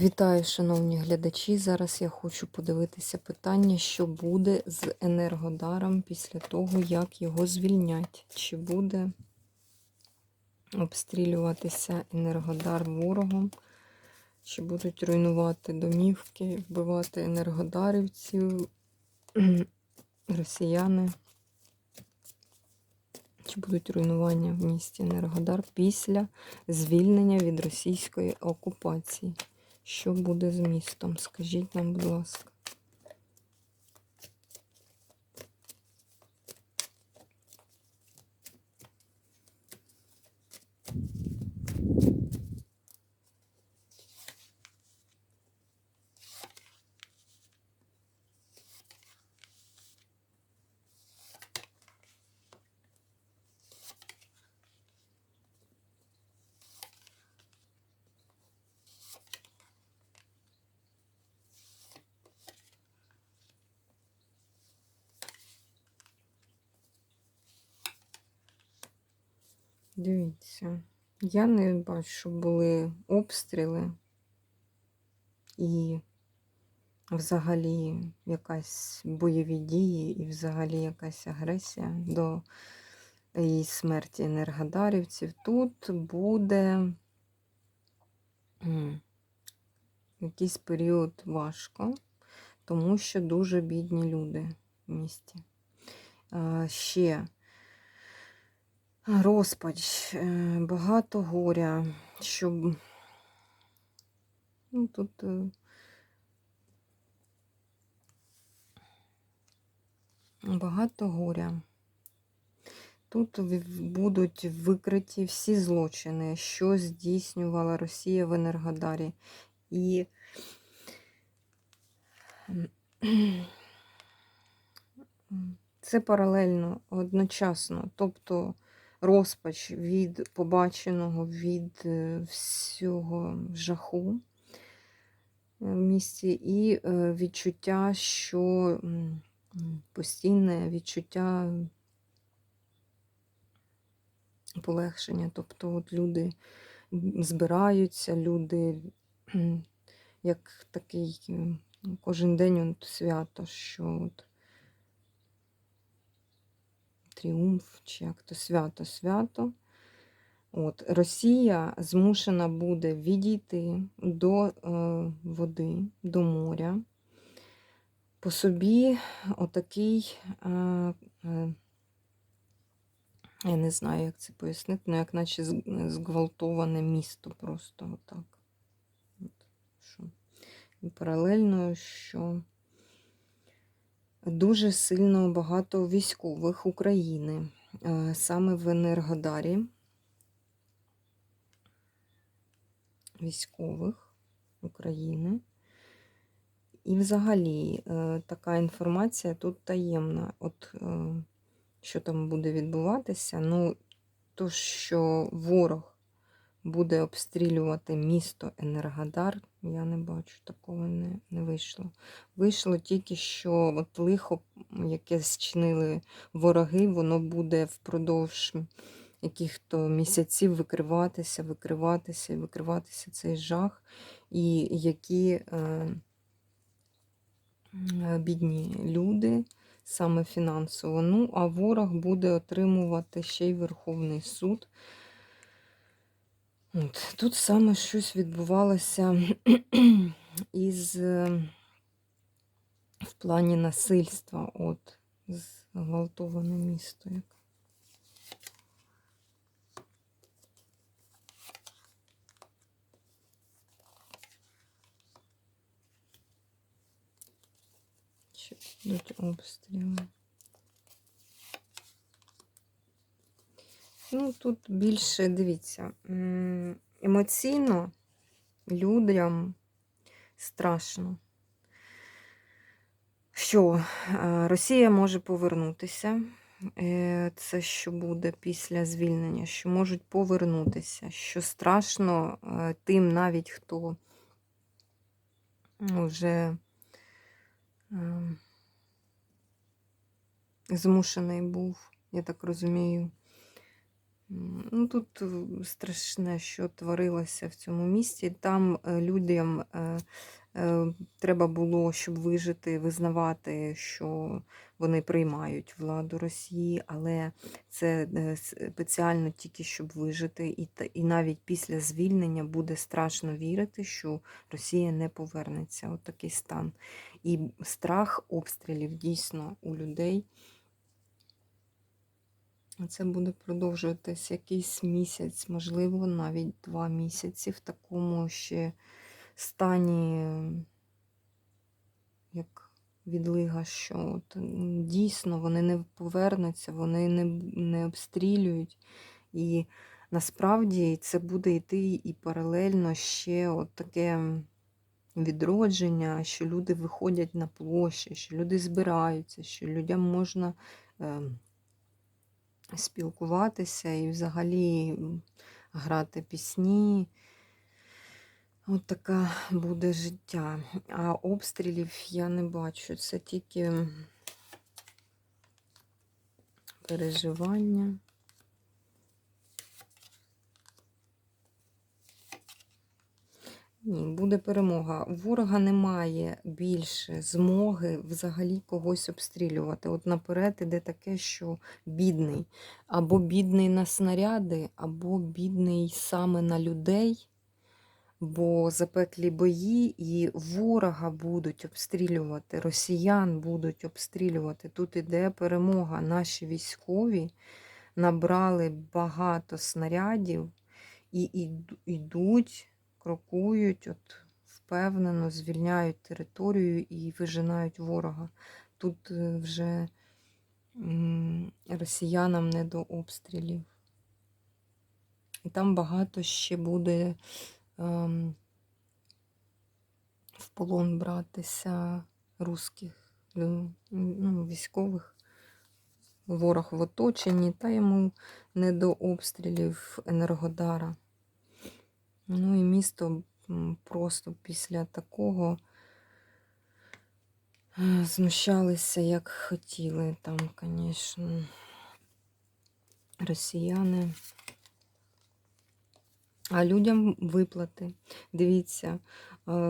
Вітаю, шановні глядачі. Зараз я хочу подивитися питання, що буде з енергодаром після того, як його звільнять. Чи буде обстрілюватися енергодар ворогом, чи будуть руйнувати домівки, вбивати енергодарівців, росіяни, чи будуть руйнування в місті Енергодар після звільнення від російської окупації. Що буде з містом? Скажіть нам, будь ласка. Дивіться, я не бачу, щоб були обстріли і взагалі якась бойові дії, і взагалі якась агресія до її смерті енергодарівців. Тут буде якийсь період важко, тому що дуже бідні люди в місті. Ще розпач, е, багато горя, щоб ну, тут е, багато горя. Тут будуть викриті всі злочини, що здійснювала Росія в Енергодарі. І це паралельно, одночасно. Тобто розпач від побаченого, від е, всього жаху в місті, і е, відчуття, що постійне відчуття полегшення. Тобто от люди збираються, люди як такий кожен день от свято, що от тріумф, чи як то свято-свято. От, Росія змушена буде відійти до е, води, до моря. По собі отакий, е, е, я не знаю, як це пояснити, ну, як наче зґвалтоване місто просто отак. От, що. І паралельно, що дуже сильно багато військових України, е, саме в Енергодарі. Військових України. І взагалі е, така інформація тут таємна. От е, що там буде відбуватися, ну, то, що ворог буде обстрілювати місто Енергодар, я не бачу, такого не, не вийшло. Вийшло тільки, що от лихо, яке зчинили вороги, воно буде впродовж яких-то місяців викриватися, викриватися і викриватися цей жах, і які е, е, бідні люди саме фінансово. Ну, а ворог буде отримувати ще й Верховний суд. От, Тут саме щось відбувалося із е, в плані насильства, от, зґвалтоване місто. Як. Ще будуть обстріли. Ну, тут більше, дивіться, емоційно людям страшно, що е, Росія може повернутися. Е, Це що буде після звільнення, що можуть повернутися, що страшно е, тим навіть хто вже змушений був, я так розумію, Ну, тут е, страшне, що творилося в цьому місті. Там е, людям е, треба було, щоб вижити, визнавати, що вони приймають владу Росії, але це спеціально тільки щоб вижити. І, і навіть після звільнення буде страшно вірити, що Росія не повернеться. От такий стан. І страх обстрілів дійсно у людей. Це буде продовжуватись якийсь місяць, можливо, навіть два місяці в такому ще стані, як відлига, що от, дійсно вони не повернуться, вони не, не обстрілюють. І насправді це буде йти і паралельно ще от таке відродження, що люди виходять на площі, що люди збираються, що людям можна. Спілкуватися і взагалі грати пісні. От така буде життя. А обстрілів я не бачу. Це тільки переживання. Ні, буде перемога. Ворога немає більше змоги взагалі когось обстрілювати. От наперед іде таке, що бідний. Або бідний на снаряди, або бідний саме на людей, бо запеклі бої і ворога будуть обстрілювати, росіян будуть обстрілювати. Тут іде перемога. Наші військові набрали багато снарядів і йдуть крокують, от впевнено звільняють територію і вижинають ворога. Тут е, вже росіянам не до обстрілів. І там багато ще буде ем, в полон братися русських ну, військових. Ворог в оточенні, та йому не до обстрілів Енергодара. Ну і місто просто після такого знущалися, як хотіли. Там, звісно, росіяни. А людям виплати. Дивіться,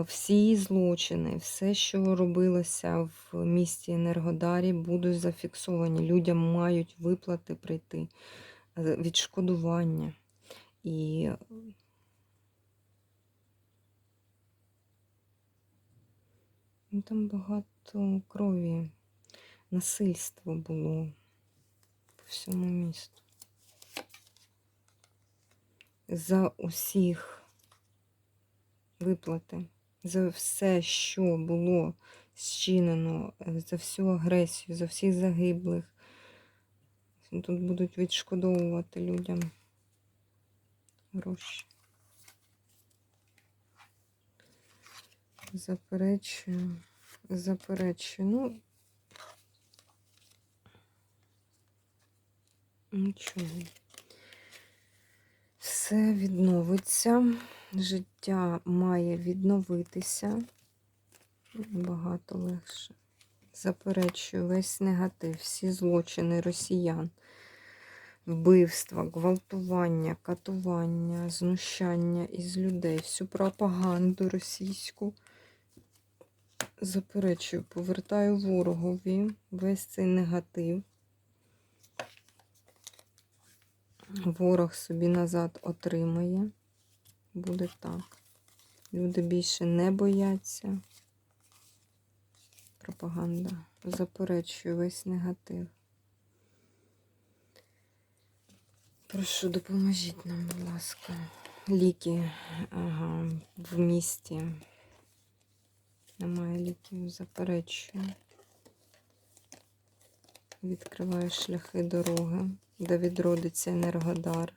всі злочини, все, що робилося в місті Енергодарі, будуть зафіксовані. Людям мають виплати прийти, е, відшкодування. І Ну, там багато крові, насильство було по всьому місту. За усіх виплати, за все, що було зчинено, за всю агресію, за всіх загиблих. Тут будуть відшкодовувати людям гроші. Заперечую, заперечую. Ну, нічого. Все відновиться. Життя має відновитися. Багато легше. Заперечую весь негатив, всі злочини росіян, вбивства, гвалтування, катування, знущання із людей, всю пропаганду російську. Заперечую, повертаю ворогові весь цей негатив. Ворог собі назад отримає. Буде так. Люди більше не бояться. Пропаганда. Заперечую весь негатив. Прошу, допоможіть нам, будь ласка. Ліки ага, в місті. Немає ліків, заперечую. Відкриваю шляхи дороги, де відродиться Енергодар,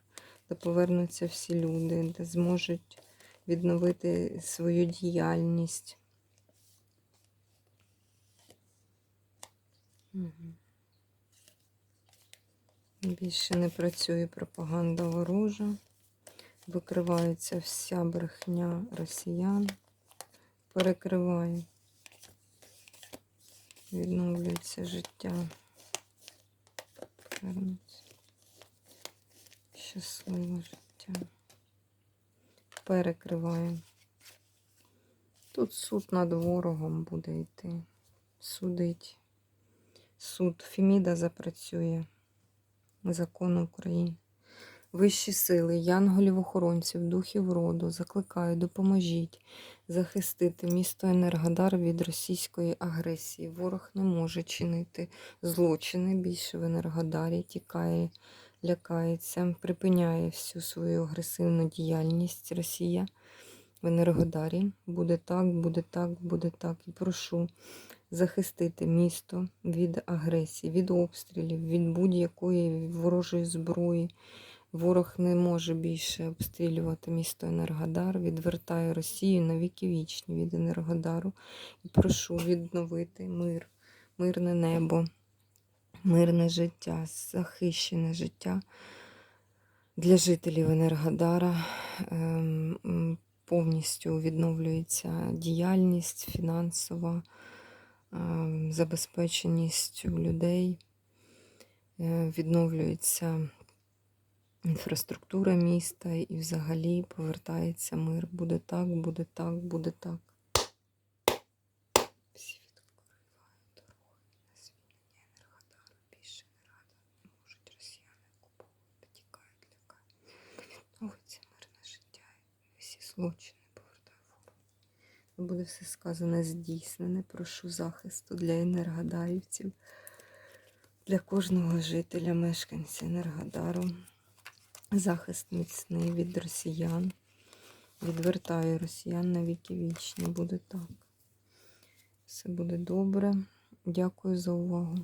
де повернуться всі люди, де зможуть відновити свою діяльність. Більше не працює пропаганда ворожа. Викривається вся брехня росіян. Перекриваю. Відновлюється життя. Повернуться. щасливе життя. Перекриваю. Тут суд над ворогом буде йти. Судить. Суд Феміда запрацює. Закон України. Вищі сили, янголів-охоронців, духів роду, закликаю, допоможіть захистити місто Енергодар від російської агресії. Ворог не може чинити злочини більше в Енергодарі, тікає, лякається, припиняє всю свою агресивну діяльність Росія в Енергодарі. Буде так, буде так, буде так. І прошу захистити місто від агресії, від обстрілів, від будь-якої ворожої зброї. Ворог не може більше обстрілювати місто Енергодар, відвертає Росію на віки вічні від Енергодару. І прошу відновити мир, мирне небо, мирне життя, захищене життя для жителів Енергодара. Ем, Повністю відновлюється діяльність фінансова, ем, забезпеченість людей, е, відновлюється інфраструктура міста і взагалі повертається мир. Буде так, буде так, буде так. Всі відкривають дороги на Енергодара. Більше не рада. Не можуть росіяни окуповувати, тікають, лякають. Мирне життя і всі злочини. Буде все сказане здійснене. Прошу захисту для енергодарівців, для кожного жителя, мешканця Енергодару. Захист міцний від росіян. Відвертаю росіян на віки вічні. Буде так. Все буде добре. Дякую за увагу.